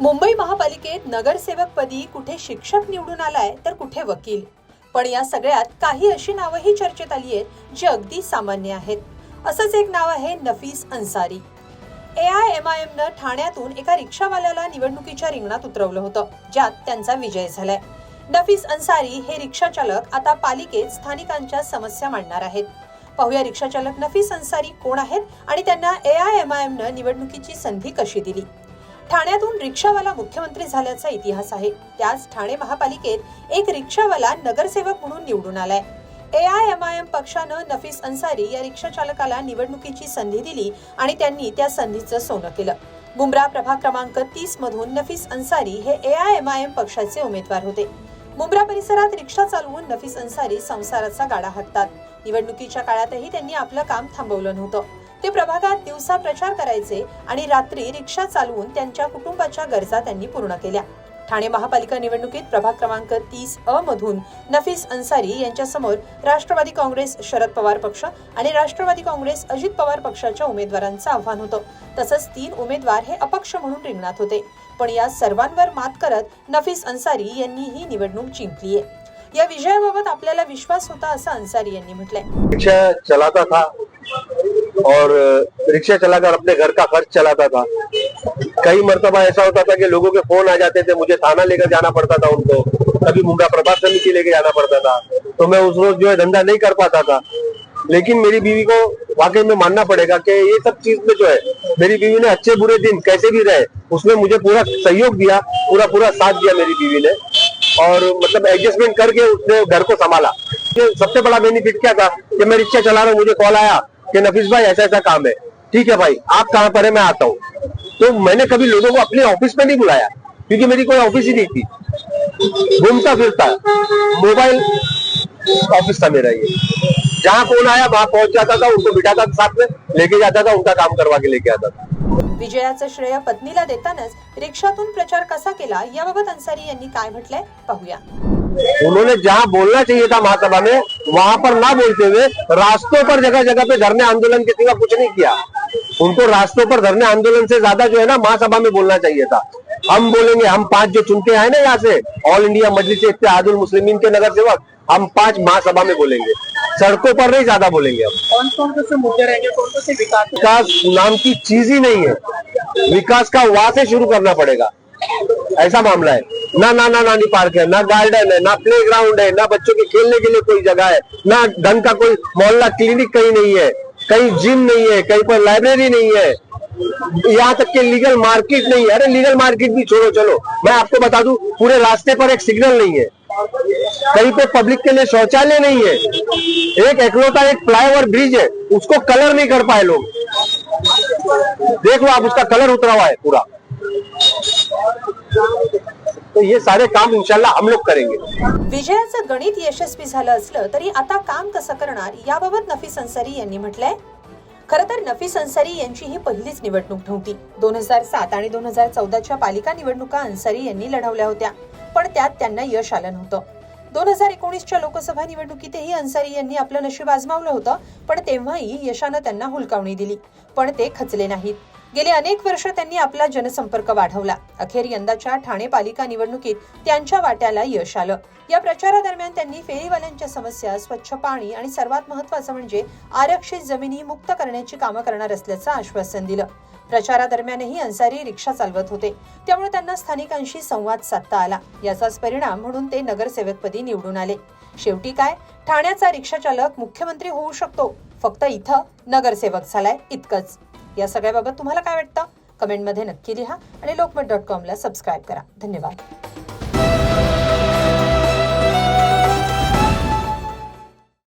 मुंबई महापालिकेत नगरसेवकपदी कुठे शिक्षक निवडून आलाय तर कुठे वकील? पण या सगळ्यात काही अशी नावंही चर्चेत आली आहेत जी अगदी सामान्य आहेत. असंच एक नाव आहे Nafees Ansari. A I M I एमनं ठाण्यातून एका रिक्षावाल्याला निवडणुकीच्या रिंगणात उतरवलं होतं ज्यात त्यांचा विजय झालाय. नफीस अन्सारी हे रिक्षाचालक आता पालिकेत स्थानिकांच्या समस्या मांडणार आहेत. पाहूया रिक्षाचालक नफीस अन्सारी कोण आहेत आणि त्यांना ए आय एम आय एमनं निवडणुकीची संधी कशी दिली? ठाण्यातून रिक्षावाला मुख्यमंत्री झाल्याचा इतिहास आहे. त्याच ठाणे महापालिकेत एक रिक्षावाला नगरसेवक म्हणून निवडून आलाय. A I M I M पक्षानं नफीस अन्सारी या रिक्षा चालकाला निवडणुकीची संधी दिली आणि त्यांनी त्या संधीचं सोनं केलं. मुंब्रा प्रभाग क्रमांक तीस मधून नफीस अन्सारी हे A I M I M पक्षाचे उमेदवार होते. मुंब्रा परिसरात रिक्षा चालवून नफीस अन्सारी संसाराचा गाडा हाकतात निवडणुकीच्या काळातही त्यांनी आपलं काम थांबवलं नव्हतं. ते प्रभागात दिवसा प्रचार करायचे आणि रात्री रिक्षा चालवून त्यांच्या कुटुंबाच्या गरजा त्यांनी पूर्ण केल्या. ठाणे महापालिका निवडणुकीत प्रभाग क्रमांक तीस अ मधून नफीस अन्सारी यांच्या समोर राष्ट्रवादी काँग्रेस शरद पवार पक्ष आणि राष्ट्रवादी काँग्रेस अजित पवार पक्षाच्या उमेदवारांचं आव्हान होतं. तसंच तीन उमेदवार हे अपक्ष म्हणून रिंगणात होते. पण या सर्वांवर मात करत नफीस अन्सारी यांनी ही निवडणूक जिंकलीय या विजयाबाबत आपल्याला विश्वास होता असं अन्सारी यांनी म्हटलंय. चलाता था और रिक्शा चलाकर अपने घर का खर्च चलाता था। कई मरतबा ऐसा होता था कि लोगों के फ़ोन आ जाते थे, मुझे थाना लेकर जाना पड़ता था उनको। कभी मुंगा प्रभात समिति लेके जाना पड़ता था। तो मैं उस रोज जो है धंधा नहीं कर पाता था। लेकिन मेरी बीवी को वाकई में मानना पड़ेगा कि ये सब चीज़ में जो है, मेरी बीवी ने अच्छे बुरे दिन कैसे भी रहे उसमें मुझे पूरा सहयोग दिया, पूरा पूरा साथ दिया मेरी बीवी ने। और मतलब एडजस्टमेंट करके उसने घर को संभाला। सबसे बड़ा बेनिफिट क्या था कि मैं रिक्शा चला रहा हूँ, मुझे कॉल आया। कि नफीस भाई ऐसा ऐसा काम है। ठीक है भाई आप कहाँ पर है मैं आता हूँ। तो मैंने कभी लोगों को अपने ऑफिस में नहीं बुलाया क्योंकि मेरी कोई ऑफिस ही नहीं थी। घूमता फिरता मोबाइल ऑफिस था मेरा ये। जहाँ फोन आया वहां पहुंच जाता था उनको बिठाता था साथ में लेके जाता था उनका काम करवा के लेके आता था। विजयाचं श्रेय पत्नीला देतानाच रिक्षातून प्रचार कसा केला याबाबत अन्सारी यांनी काय म्हटलंय पाहूया. उन्होंने जहाँ बोलना चाहिए था महासभा में वहाँ पर ना बोलते हुए रास्तों पर जगह जगह पे धरने आंदोलन के सिवा कुछ नहीं किया। उनको रास्तों पर धरने आंदोलन से ज़्यादा जो है ना महासभा में बोलना चाहिए था। हम बोलेंगे हम पाँच जो चुनके आए ना यहाँ से ऑल इंडिया मजलिस इत्तेहादुल मुस्लिमीन के नगर सेवक हम पाँच महासभा में बोलेंगे। सड़कों पर नहीं ज़्यादा बोलेंगे हम। कौन कौन से मुद्दे रहेंगे? कौन कौन से विकास? विकास नाम की चीज़ ही नहीं है। विकास का वहाँ से शुरू करना पड़ेगा। ऐसा मामला है। ना ना ना, नानी पार्क है, ना गार्डन है, ना प्ले ग्राउंड है, ना बच्चों के खेलने के लिए कोई जगह है, ना ढंग का कोई मोहल्ला क्लिनिक कहीं नहीं है, कहीं जिम नहीं है, कहीं पर लाइब्रेरी नहीं है। यहाँ तक के लीगल मार्केट नहीं है। अरे लीगल मार्केट भी छोड़ो, चलो। मैं आपको बता दूँ, पूरे रास्ते पर एक सिग्नल नहीं है। कहीं पे पब्लिक के लिए शौचालय नहीं है। एक एकलौता एक फ्लाईओवर ब्रिज है, उसको कलर नहीं कर पाए लोग। देख लो आप, उसका कलर उतरा हुआ है पूरा। तो ये सारे काम इंशाल्लाह हम लोग करेंगे। विजयाचं गणित यशस्वी झालं असलं तरी आता काम कसं करणार याबाबत नफीस अन्सारी यांनी म्हटलंय. खरं तर नफीस अन्सारी यांची ही पहिलीच निवडणूक नव्हती. दोन हजार सात आणि दोन हजार चौदाच्या पालिका निवडणुका अन्सारी यांनी लढवल्या होत्या. पण त्यात त्यांना यश आलं नव्हतं. दोन हजार एकोणीसच्या लोकसभा निवडणुकीतही अन्सारी यांनी आपलं नशीब आजमावलं होतं पण तेव्हाही यशानं त्यांना हुलकावणी दिली. पण ते खचले नाहीत. गेले अनेक वर्ष त्यांनी आपला जनसंपर्क वाढवला. अखेर यंदाच्या ठाणे पालिका निवडणुकीत त्यांच्या वाट्याला यश आलं. या प्रचारादरम्यान त्यांनी फेरीवाल्यांच्या समस्या स्वच्छ पाणी आणि सर्वात महत्वाचं म्हणजे आरक्षित जमिनी मुक्त करण्याची कामं करणार असल्याचं आश्वासन दिलं. प्रचारादरम्यानही अन्सारी रिक्षा चालवत होते. त्यामुळे त्यांना स्थानिकांशी संवाद साधता आला. याचाच परिणाम म्हणून ते नगरसेवकपदी निवडून आले. शेवटी काय? ठाण्याचा रिक्षा चालक मुख्यमंत्री होऊ शकतो. फक्त इथं नगरसेवक झालाय इतकंच. या सगळ्याबाबत तुम्हाला काय वाटतं? कमेंटमध्ये नक्की लिहा आणि लोकमत डॉट कॉमला सबस्क्राईब करा. धन्यवाद.